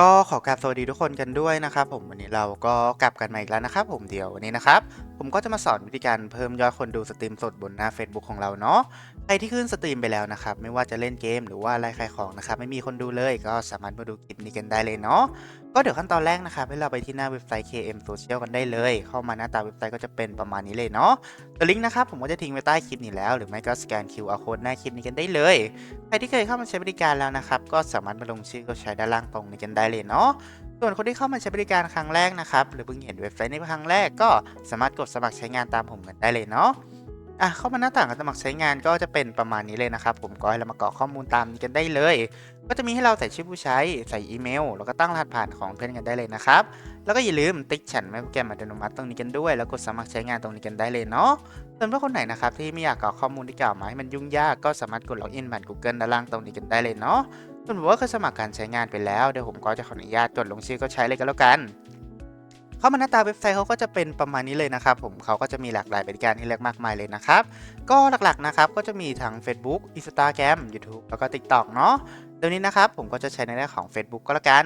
ก็ขอกราบสวัสดีทุกคนกันด้วยนะครับผมวันนี้เราก็กลับกันมาอีกแล้วนะครับผมเดี๋ยววันนี้นะครับ ผมก็จะมาสอนวิธีการเพิ่มยอดคนดูสตรีมสดบนหน้า Facebook ของเราเนาะใครที่ขึ้นสตรีมไปแล้วนะครับ ไม่ว่าจะเล่นเกมหรือว่าไลฟ์ขายของนะครับ ไม่มีคนดูเลยก็สามารถมาดูคลิปนี้กันได้เลยเนาะก็เดี๋ยวขั้นตอนแรกนะครับ ให้เราไปที่หน้าเว็บไซต์ KM Social กันได้เลย เข้ามาหน้าตาเว็บไซต์ก็จะเป็นประมาณนี้เลยเนาะตัวลิงก์นะครับผมก็จะทิ้งไว้ใต้คลิปนี้แล้ว หรือไม่ก็สแกน QR code หน้าคลิปนี้กันได้เลยใครที่เคยเข้ามาใช้บริการแล้วนะครับก็สามารถมาลงชื่อก็ใช้ด้านล่างตรงนี้กันได้เลยเนาะ ส่วนคนที่เข้ามาใช้บริการครั้งแรกนะครับ หรือเพิ่งเห็นเว็บไซต์ในครั้งแรกก็สามารถกดสมัครใช้งานตามผมกันได้เลยเนาะอะเข้ามาหน้าต่างการสมัครใช้งานก็จะเป็นประมาณนี้เลยนะครับ ผมก็ให้เรามากรอกข้อมูลตามนี้กันได้เลย ก็จะมีให้เราใส่ชื่อผู้ใช้ใส่อีเมล แล้วก็ตั้งรหัสผ่านของเพื่อนกันได้เลยนะครับ แล้วก็อย่าลืมติ๊กฉันไม่โปรแกรมอัตโนมัติตรงนี้กันด้วย แล้วกดสมัครใช้งานตรงนี้กันได้เลยเนาะส่วนเพื่อคนไหนนะครับที่ไม่อยากกรอกข้อมูลที่กล่าวมาให้มันยุ่งยากก็สามารถกดล็อกอินผ่าน Google ด้านล่างตรงนี้กันได้เลยเนาะ ส่วนผมว่าเคยสมัครการใช้งานไปแล้วเดี๋ยวผมก็จะขออนุญาตกดลงชื่อก็ใช้เลยก็แล้วกันเข้ามาหน้าตาเว็บไซต์เขาก็จะเป็นประมาณนี้เลยนะครับ ผมเขาก็จะมีหลากหลายบริการให้เลือกมากมายเลยนะครับ ก็หลักๆนะครับก็จะมีทั้ง Facebook Instagram YouTube แล้วก็ TikTok เนาะเดี๋ยวนี้นะครับผมก็จะใช้ในเรื่องของ Facebook ก็แล้วกัน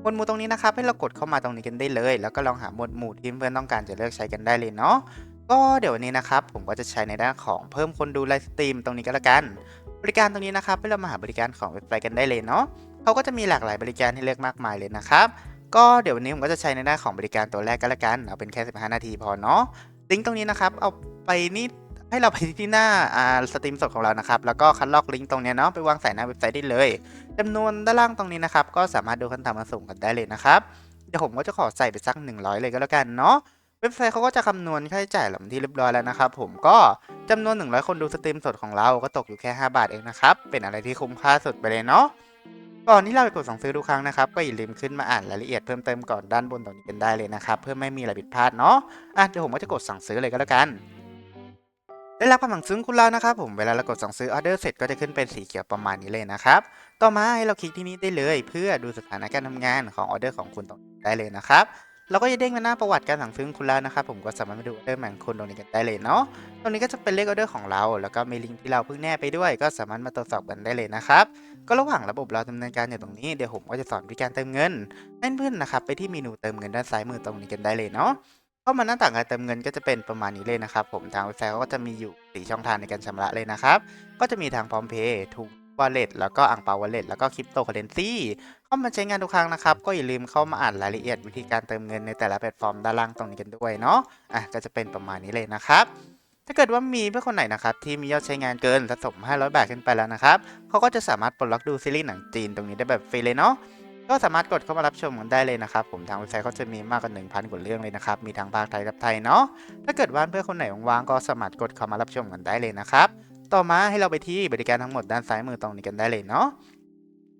หมวดหมู่ตรงนี้นะครับให้เรากดเข้ามาตรงนี้กันได้เลย แล้วก็ลองหาหมวดหมู่ที่เพื่อนต้องการจะเลือกใช้กันได้เลยเนาะก็เดี๋ยววันนี้นะครับผมก็จะใช้ในด้านของเพิ่มคนดูไลฟ์สตรีมตรงนี้ก็แล้วกัน บริการตรงนี้นะครับให้เรามาหาบริการของเว็บไซต์กันได้เลยเนาะเขาก็จะมีหลากหลายบริการให้เลือกมากมายเลยนะครับ ก็เดี๋ยววันนี้ผมก็จะใช้ในด้าของบริการตัวแรกก็แล้วกัน เอาเป็นแค่ 15 นาทีพอเนาะลิงก์ตรงนี้นะครับ เอาไปนี่ให้เราไปที่หน้าอ่าสตรีมสดของเรานะครับ แล้วก็คัดลอกลิงก์ตรงนี้เนาะไปวางใส่หน้าเว็บไซต์ได้เลยจำนวนด้านล่างตรงนี้นะครับ ก็สามารถดูขั้นต่ำมาส่งกันได้เลยนะครับ เดี๋ยวผมก็จะขอใส่ไปสัก 100 เลยก็แล้วกันเนาะ เว็บไซต์เขาก็จะคำนวณค่าใช้จ่ายเหล่านี้เรียบร้อยแล้วนะครับผมก็จำนวน 100 คนดูสตรีมสดของเราก็ตกอยู่แค่ 5 บาทเองนะครับ เป็นอะไรที่คุ้มค่าสุดไปเลยเนาะก่อนที่เราไปกดสั่งซื้อทุกครั้งนะครับ ก็อย่าลืมขึ้นมาอ่านรายละเอียดเพิ่มเติมก่อนด้านบนตรงนี้กันได้เลยนะครับ เพื่อไม่มีอะไรผิดพลาดเนาะอะเดี๋ยวผมก็จะกดสั่งซื้อเลยก็แล้วกัน ได้รับคำสั่งซื้อคุณแล้วนะครับผมเวลาเรากดสั่งซื้อออเดอร์เสร็จก็จะขึ้นเป็นสีเขียวประมาณนี้เลยนะครับต่อมาให้เราคลิกที่นี้ได้เลย เพื่อดูสถานะการทำงานของออเดอร์ของคุณตรงนี้ได้เลยนะครับ เราก็จะเด้งมาหน้าประวัติการสั่งซื้อคุณแล้วนะครับผมก็สามารถมาดูออเดอร์แมงคุณตรงนี้กันได้เลยเนาะตรงนี้ก็จะเป็นเลขออเดอร์ของเรา แล้วก็มีลิงก์ที่เราเพิ่งแนบไปด้วย ก็สามารถมาตรวจสอบกันได้เลยนะครับก็ระหว่างระบบเราดำเนินการอยู่ตรงนี้เดี๋ยวผมก็จะสอนวิธีการเติมเงินให้เพื่อนๆนะครับไปที่เมนูเติมเงินด้านซ้ายมือตรงนี้กันได้เลยเนาะเข้ามาหน้าต่างการเติมเงินก็จะเป็นประมาณนี้เลยนะครับผมทางเว็บไซต์เขาก็จะมีอยู่สี่ช่องทางในการชำระเลยนะครับก็จะมีทางพร้อมเพย์ทูวอลเล็ตแล้วก็อ่างเปาวอลเล็ตแล้วก็คริปโตเคอเรนซี ข้ามาใช้งานทุกครั้งนะครับ ก็อย่าลืมเข้ามาอ่านรายละเอียดวิธีการเติมเงินในแต่ละแพลตฟอร์มด้านล่างตรงนี้กันด้วยเนาะอะก็จะเป็นประมาณนี้เลยนะครับถ้าเกิดว่ามีเพื่อนคนไหนนะครับที่มียอดใช้งานเกินสะสม 500 บาทขึ้นไปแล้วนะครับเขาก็จะสามารถปลดล็อกดูซีรีส์หนังจีนตรงนี้ได้แบบฟรีเลยเนาะก็สามารถกดเข้ามารับชมกันได้เลยนะครับผมทางเว็บไซต์เขาจะมีมากกว่า 1,000กว่าเรื่องเลยนะครับมีทั้งภาคไทยกับไทยเนาะถ้าเกิดว่าเพื่อนคนไหนว่างๆก็สามารถกดเข้ามารับชมกันได้เลยนะครับต่อมาให้เราไปที่บริการทั้งหมดด้านซ้ายมือตรงนี้กันได้เลยเนาะ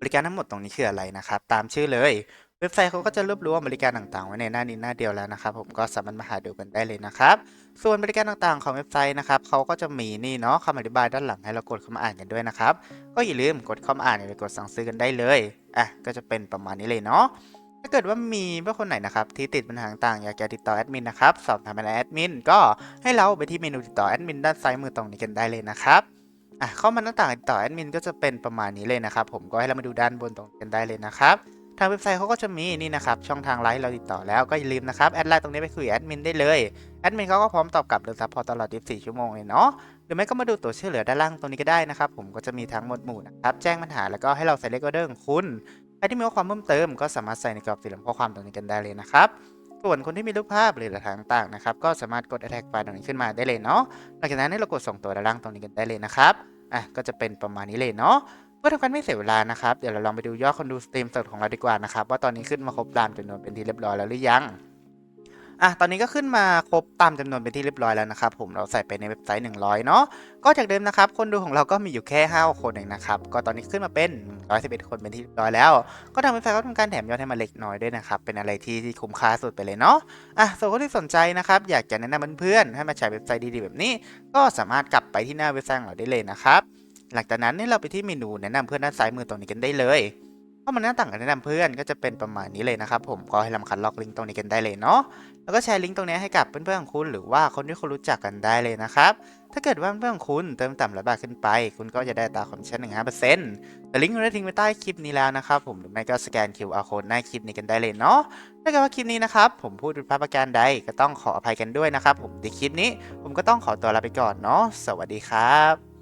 บริการทั้งหมดตรงนี้คืออะไรนะครับ ตามชื่อเลย เว็บไซต์เขาก็จะรวบรวมบริการต่างๆ ไว้ในหน้านี้หน้าเดียวแล้วนะครับ ผมก็สามารถมาหาดูกันได้เลยนะครับ ส่วนบริการต่างๆ ของเว็บไซต์นะครับเขาก็จะมีนี่เนาะคำอธิบายด้านหลังให้เรากดเข้ามาอ่านกันด้วยนะครับ ก็อย่าลืมกดเข้ามาอ่านหรือกดสั่งซื้อกันได้เลย อะ ก็จะเป็นประมาณนี้เลยเนาะถ้าเกิดว่ามีเพื่อนคนไหนนะครับที่ติดปัญหาต่างๆอยากจะติดต่อแอดมินนะครับสอบถามไปในแอดมินก็ให้เราไปที่เมนูติดต่อแอดมินด้านซ้ายมือตรงนี้กันได้เลยนะครับ อะเข้ามาหน้าต่างติดต่อแอดมินก็จะเป็นประมาณนี้เลยนะครับผมก็ให้เรามาดูด้านบนตรงกันได้เลยนะครับทางเว็บไซต์เขาก็จะมีนี่นะครับช่องทางไลน์เราติดต่อแล้วก็อย่าลืมนะครับแอดไลน์ตรงนี้ไปคุยแอดมินได้เลยแอดมินเขาก็พร้อมตอบกลับหรือซัพพอร์ตตลอด 24 ชั่วโมงเลยเนาะหรือไม่ก็มาดูตัวช่วยเหลือด้านล่างตรงนี้ก็ได้นะครับผมก็จะมีทั้งหมดหมู่นะครับแจ้งปัญหาแล้วก็ให้เราใส่เลขออเดอร์ของคุณใครที่มีข้อความเพิ่มเติมก็สามารถใส่ในกรอบสี่เหลี่ยมข้อความตรงนี้กันได้เลยนะครับส่วนคนที่มีรูปภาพหรือหลักฐานต่างๆนะครับก็สามารถกด attach ไฟล์ตรงนี้ขึ้นมาได้เลยเนาะหลังจากนั้นให้เรากดส่งตัวด้านล่างตรงนี้กันได้เลยนะครับ อะก็จะเป็นประมาณนี้เลยเนาะเพื่อทำการไม่เสียเวลานะครับเดี๋ยวเราลองไปดูยอดคนดูสตรีมสดของเราดีกว่านะครับว่าตอนนี้ขึ้นมาครบตามจำนวนเป็นที่เรียบร้อยแล้วหรือยัง อะตอนนี้ก็ขึ้นมาครบตามจำนวนเป็นที่เรียบร้อยแล้วนะครับผมเราใส่ไปในเว็บไซต์ 100 เนาะก็จากเดิมนะครับคนดูของเราก็มีอยู่แค่ 5 คนเองนะครับก็ตอนนี้ขึ้นมาเป็น 111 คนเป็นที่เรียบร้อยแล้ว ก็ทางเว็บไซต์ก็ทำการแถมยอดให้มาเล็กน้อยด้วยนะครับเป็นอะไรที่ทคุ้มค่าสุดไปเลยเนาะอะส่วนคนที่สนใจนะครับอยากจะแนะนำเพื่อนๆให้มาใช้เว็บไซต์ดีๆแบบนี้ ก็สามารถกลับไปที่หน้าเว็บไซต์ของเราได้เลยนะครับหลังจากนั้นเนี่ยเราไปที่เมนูแนะนำเพื่อนด้านซ้ายมือตรงนี้กันได้เลย เข้ามาหน้าต่างการแนะนำเพื่อนก็จะเป็นประมาณนี้เลยนะครับผมก็ให้เรามาคัดลอกลิงก์ตรงนี้กันได้เลยเนาะแล้วก็แชร์ลิงก์ตรงนี้ให้กับเพื่อนๆของคุณหรือว่าคนที่คุณรู้จักกันได้เลยนะครับถ้าเกิดว่าเพื่อนของคุณเติมต่ำร้อยบาทขึ้นไป คุณก็จะได้ตาคอมชั่นหนึ่งห้าเปอร์เซ็นต์แต่ลิงก์เราได้ทิ้งไว้ใต้คลิปนี้แล้วนะครับผมหรือไม่ก็สแกน QR code หน้าคลิปนี้กันได้เลยเนาะถ้าเกิดว่าคลิปนี้นะครับผมพูดผิดพลาดประการใดก็ต้องขออภัยกันด้วยนะครับผมในคลิปนี้ผมก็ต้องขอตัวลาไปก่อนเนาะสวัสดีครับ